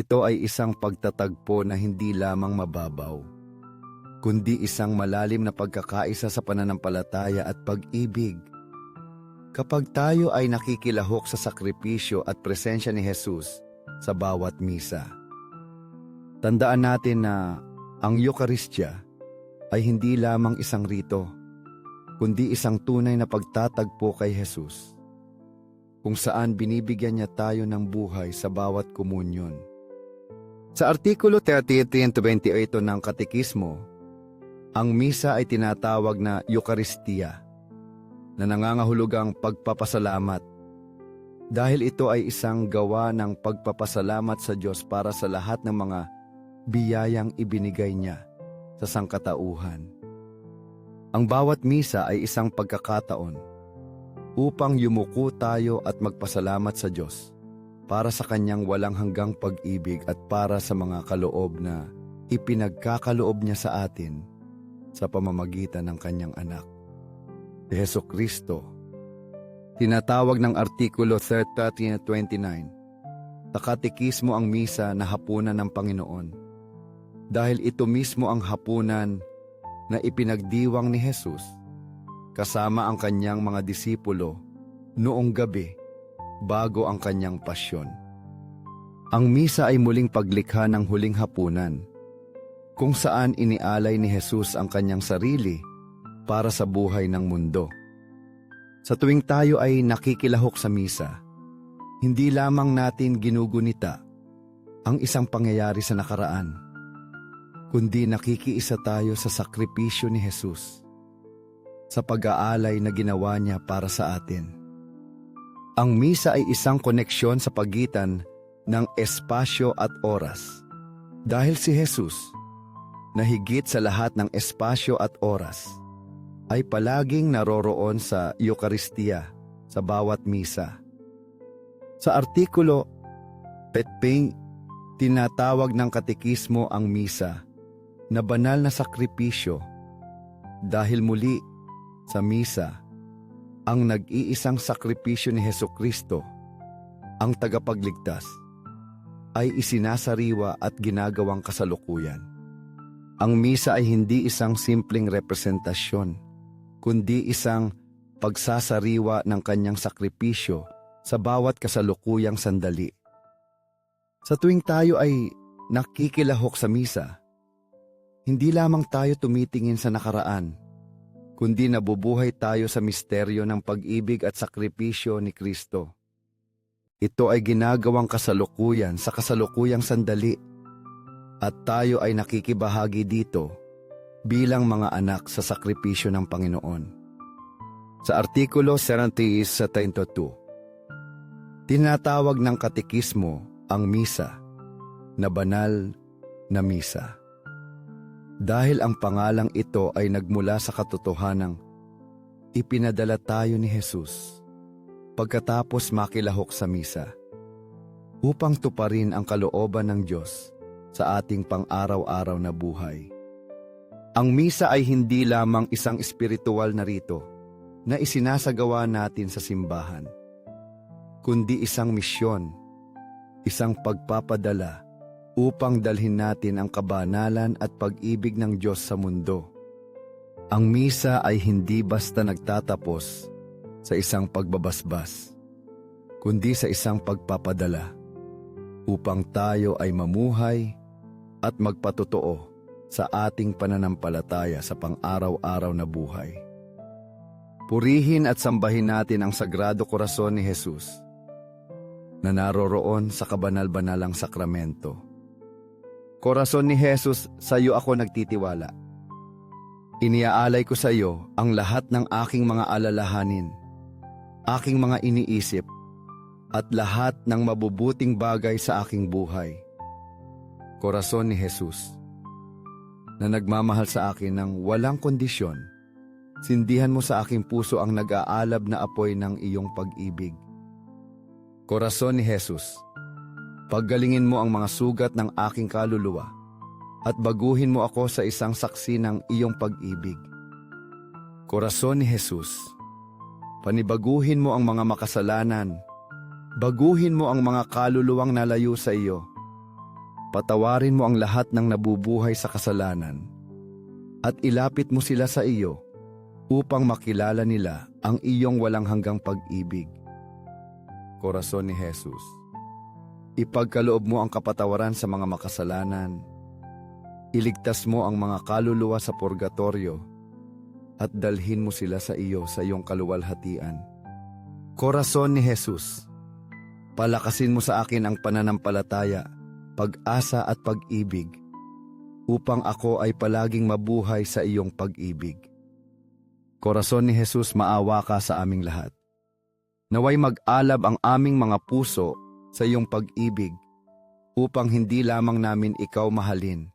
Ito ay isang pagtatagpo na hindi lamang mababaw, kundi isang malalim na pagkakaisa sa pananampalataya at pag-ibig. Kapag tayo ay nakikilahok sa sakripisyo at presensya ni Jesus sa bawat misa, tandaan natin na ang Eukaristya ay hindi lamang isang rito, kundi isang tunay na pagtatagpo kay Jesus, kung saan binibigyan niya tayo ng buhay sa bawat komunyon. Sa Artikulo 33-28 ng Katekismo, ang misa ay tinatawag na Eucharistia, na nangangahulugang pagpapasalamat, dahil ito ay isang gawa ng pagpapasalamat sa Diyos para sa lahat ng mga biyayang ibinigay niya sa sangkatauhan. Ang bawat misa ay isang pagkakataon upang yumuko tayo at magpasalamat sa Diyos para sa kanyang walang hanggang pag-ibig at para sa mga kaloob na ipinagkakaloob niya sa atin sa pamamagitan ng kanyang anak, si Heso Kristo. Tinatawag ng Artikulo 30-29, sa ang misa na hapunan ng Panginoon dahil ito mismo ang hapunan na ipinagdiwang ni Jesus kasama ang kanyang mga disipulo noong gabi bago ang kanyang pasyon. Ang misa ay muling paglikha ng huling hapunan kung saan inialay ni Jesus ang kanyang sarili para sa buhay ng mundo. Sa tuwing tayo ay nakikilahok sa misa, hindi lamang natin ginugunita ang isang pangyayari sa nakaraan, kundi nakikiisa tayo sa sakripisyo ni Jesus, sa pag-aalay na ginawa niya para sa atin. Ang misa ay isang koneksyon sa pagitan ng espasyo at oras. Dahil si Jesus, na higit sa lahat ng espasyo at oras, ay palaging naroroon sa Eucharistia sa bawat misa. Sa artikulo, Petping, tinatawag ng katekismo ang misa na banal na sakripisyo dahil muli sa misa ang nag-iisang sakripisyo ni Heso Kristo, ang tagapagligtas, ay isinasariwa at ginagawang kasalukuyan. Ang misa ay hindi isang simpleng representasyon, kundi isang pagsasariwa ng kanyang sakripisyo sa bawat kasalukuyang sandali. Sa tuwing tayo ay nakikilahok sa misa, hindi lamang tayo tumitingin sa nakaraan, kundi nabubuhay tayo sa misteryo ng pag-ibig at sakripisyo ni Kristo. Ito ay ginagawang kasalukuyan sa kasalukuyang sandali at tayo ay nakikibahagi dito bilang mga anak sa sakripisyo ng Panginoon. Sa Artikulo 70 sa 32, tinatawag ng katekismo ang misa na banal na misa. Dahil ang pangalang ito ay nagmula sa katotohanang ipinadala tayo ni Jesus pagkatapos makilahok sa misa upang tuparin ang kalooban ng Diyos sa ating pang-araw-araw na buhay. Ang misa ay hindi lamang isang espiritual na rito na isinasagawa natin sa simbahan, kundi isang misyon, isang pagpapadala upang dalhin natin ang kabanalan at pag-ibig ng Diyos sa mundo. Ang misa ay hindi basta nagtatapos sa isang pagbabasbas, kundi sa isang pagpapadala upang tayo ay mamuhay at magpatotoo sa ating pananampalataya sa pang-araw-araw na buhay. Purihin at sambahin natin ang Sagrado Korason ni Jesus na naroroon sa kabanal-banalang sakramento. Korason ni Jesus, sa iyo ako nagtitiwala. Iniaalay ko sa iyo ang lahat ng aking mga alalahanin, aking mga iniisip, at lahat ng mabubuting bagay sa aking buhay. Korason ni Jesus, na nagmamahal sa akin ng walang kondisyon, sindihan mo sa aking puso ang nag-aalab na apoy ng iyong pag-ibig. Korason ni Jesus, paggalingin mo ang mga sugat ng aking kaluluwa at baguhin mo ako sa isang saksi ng iyong pag-ibig. Korason ni Jesus, panibaguhin mo ang mga makasalanan, baguhin mo ang mga kaluluwang nalayo sa iyo, patawarin mo ang lahat ng nabubuhay sa kasalanan at ilapit mo sila sa iyo upang makilala nila ang iyong walang hanggang pag-ibig. Korason ni Jesus, ipagkaloob mo ang kapatawaran sa mga makasalanan, iligtas mo ang mga kaluluwa sa purgatorio, at dalhin mo sila sa iyo sa iyong kaluwalhatian. Korason ni Jesus, palakasin mo sa akin ang pananampalataya, pag-asa at pag-ibig, upang ako ay palaging mabuhay sa iyong pag-ibig. Korason ni Jesus, maawa ka sa aming lahat. Naway mag-alab ang aming mga puso sa iyong pag-ibig upang hindi lamang namin ikaw mahalin,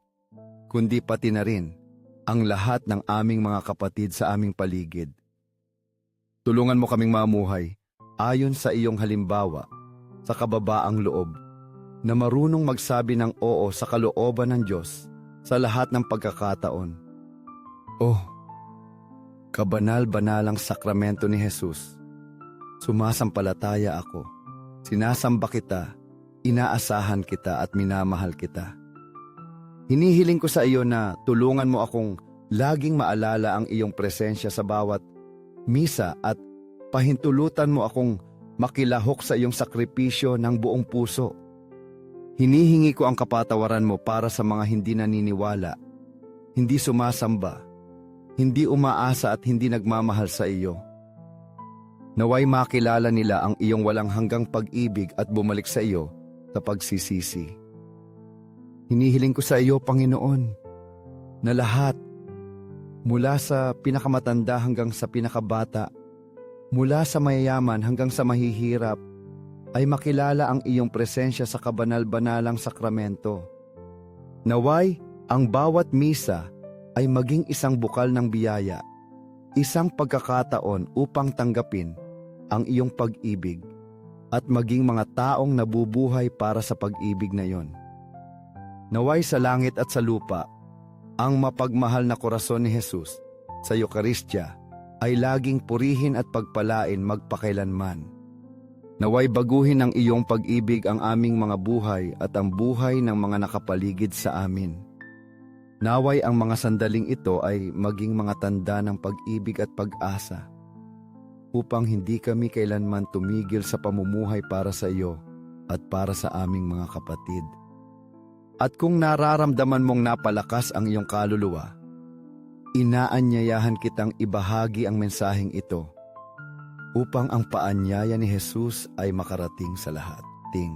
kundi pati na rin ang lahat ng aming mga kapatid sa aming paligid. Tulungan mo kaming mamuhay ayon sa iyong halimbawa sa kababaang loob na marunong magsabi ng oo sa kalooban ng Diyos sa lahat ng pagkakataon. Oh, kabanal-banalang sakramento ni Jesus. Sumasampalataya ako. Sinasamba kita, inaasahan kita at minamahal kita. Hinihiling ko sa iyo na tulungan mo akong laging maalala ang iyong presensya sa bawat misa at pahintulutan mo akong makilahok sa iyong sakripisyo ng buong puso. Hinihingi ko ang kapatawaran mo para sa mga hindi naniniwala, hindi sumasamba, hindi umaasa at hindi nagmamahal sa iyo. Naway makilala nila ang iyong walang hanggang pag-ibig at bumalik sa iyo sa pagsisisi. Hinihiling ko sa iyo, Panginoon, na lahat, mula sa pinakamatanda hanggang sa pinakabata, mula sa mayayaman hanggang sa mahihirap, ay makilala ang iyong presensya sa kabanal-banalang sakramento. Naway, ang bawat misa ay maging isang bukal ng biyaya, isang pagkakataon upang tanggapin ang iyong pag-ibig at maging mga taong nabubuhay para sa pag-ibig na iyon. Naway sa langit at sa lupa, ang mapagmahal na korason ni Jesus sa Eukaristya ay laging purihin at pagpalain magpakailanman. Naway baguhin ng iyong pag-ibig ang aming mga buhay at ang buhay ng mga nakapaligid sa amin. Naway ang mga sandaling ito ay maging mga tanda ng pag-ibig at pag-asa upang hindi kami kailanman tumigil sa pamumuhay para sa iyo at para sa aming mga kapatid. At kung nararamdaman mong napalakas ang iyong kaluluwa, inaanyayahan kitang ibahagi ang mensaheng ito upang ang paanyaya ni Jesus ay makarating sa lahat. Ting.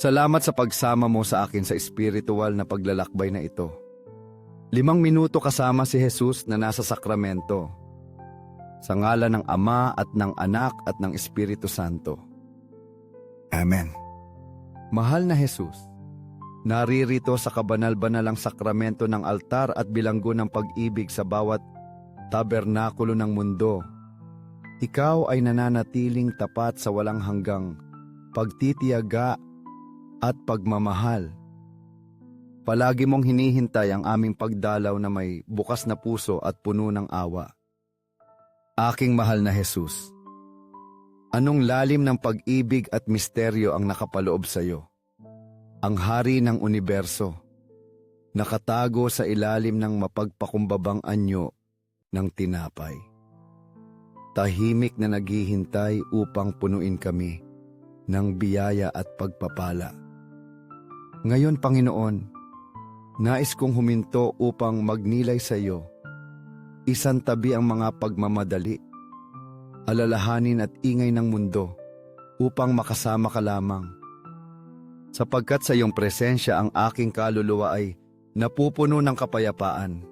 Salamat sa pagsama mo sa akin sa espiritual na paglalakbay na ito. Limang minuto kasama si Jesus na nasa sakramento. Sa ngalan ng Ama at ng Anak at ng Espiritu Santo. Amen. Mahal na Jesus, naririto sa kabanal-banalang sakramento ng altar at bilanggo ng pag-ibig sa bawat tabernakulo ng mundo. Ikaw ay nananatiling tapat sa walang hanggang pagtitiyaga at pagmamahal. Palagi mong hinihintay ang aming pagdalaw na may bukas na puso at puno ng awa. Aking mahal na Jesus, anong lalim ng pag-ibig at misteryo ang nakapaloob sa iyo? Ang hari ng universo, nakatago sa ilalim ng mapagpakumbabang anyo ng tinapay. Tahimik na naghihintay upang punuin kami ng biyaya at pagpapala. Ngayon, Panginoon, nais kong huminto upang magnilay sa iyo Isang tabi ang mga pagmamadali, alalahanin at ingay ng mundo upang makasama ka lamang. Sapagkat sa iyong presensya ang aking kaluluwa ay napupuno ng kapayapaan.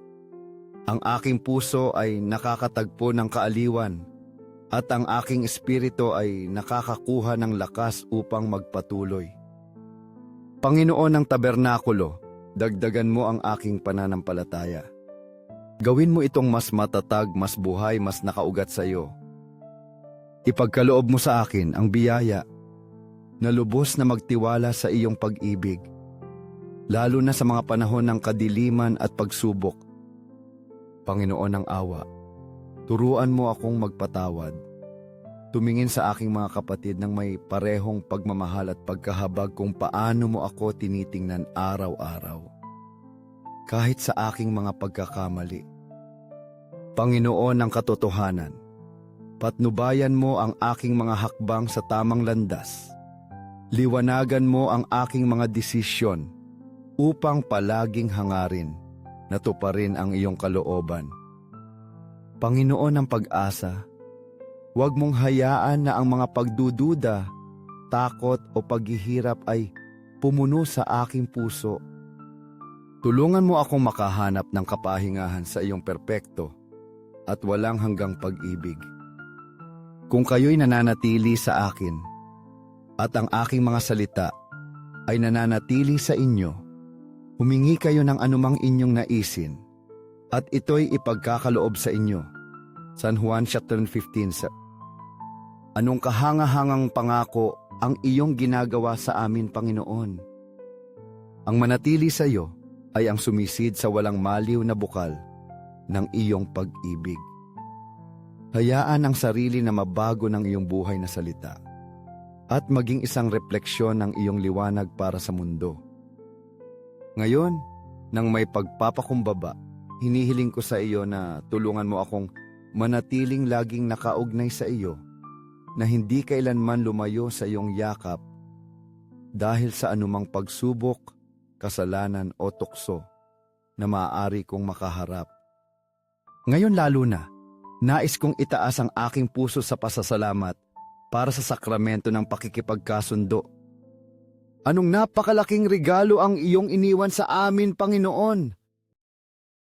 Ang aking puso ay nakakatagpo ng kaaliwan at ang aking espiritu ay nakakakuha ng lakas upang magpatuloy. Panginoon ng tabernakulo, dagdagan mo ang aking pananampalataya. Gawin mo itong mas matatag, mas buhay, mas nakaugat sa iyo. Ipagkaloob mo sa akin ang biyaya na lubos na magtiwala sa iyong pag-ibig, lalo na sa mga panahon ng kadiliman at pagsubok. Panginoon ng awa, turuan mo akong magpatawad. tumingin sa aking mga kapatid ng may parehong pagmamahal at pagkahabag kung paano mo ako tinitingnan araw-araw. Kahit sa aking mga pagkakamali. Panginoon ng katotohanan, patnubayan mo ang aking mga hakbang sa tamang landas. Liwanagan mo ang aking mga desisyon upang palaging hangarin na tuparin ang iyong kalooban. Panginoon ng pag-asa, huwag mong hayaan na ang mga pagdududa, takot o paghihirap ay pumuno sa aking puso. Tulungan mo akong makahanap ng kapahingahan sa iyong perpekto at walang hanggang pag-ibig. Kung kayo'y nananatili sa akin at ang aking mga salita ay nananatili sa inyo, humingi kayo ng anumang inyong naisin at ito'y ipagkakaloob sa inyo. San Juan chapter 15 sa Anong kahangahangang pangako ang iyong ginagawa sa amin, Panginoon? Ang manatili sa iyo ay ang sumisid sa walang maliw na bukal ng iyong pag-ibig. Hayaan ang sarili na mabago ng iyong buhay na salita at maging isang refleksyon ng iyong liwanag para sa mundo. Ngayon, nang may pagpapakumbaba, hinihiling ko sa iyo na tulungan mo akong manatiling laging nakaugnay sa iyo na hindi kailanman lumayo sa iyong yakap dahil sa anumang pagsubok, kasalanan o tukso na maaari kong makaharap. Ngayon lalo na, nais kong itaas ang aking puso sa pasasalamat para sa sakramento ng pakikipagkasundo. Anong napakalaking regalo ang iyong iniwan sa amin, Panginoon!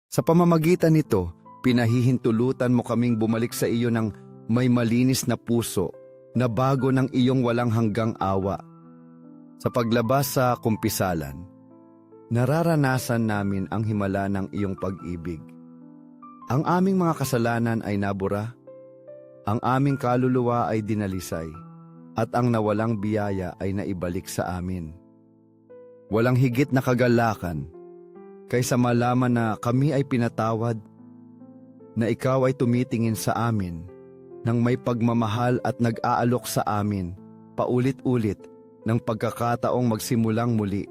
Sa pamamagitan nito, pinahihintulutan mo kaming bumalik sa iyo ng may malinis na puso na bago ng iyong walang hanggang awa. Sa paglabas sa kumpisalan, nararanasan namin ang himala ng iyong pag-ibig. Ang aming mga kasalanan ay nabura, ang aming kaluluwa ay dinalisay, at ang nawalang biyaya ay naibalik sa amin. Walang higit na kagalakan kaysa malaman na kami ay pinatawad, na ikaw ay tumitingin sa amin ng may pagmamahal at nag-aalok sa amin paulit-ulit ng pagkakataong magsimulang muli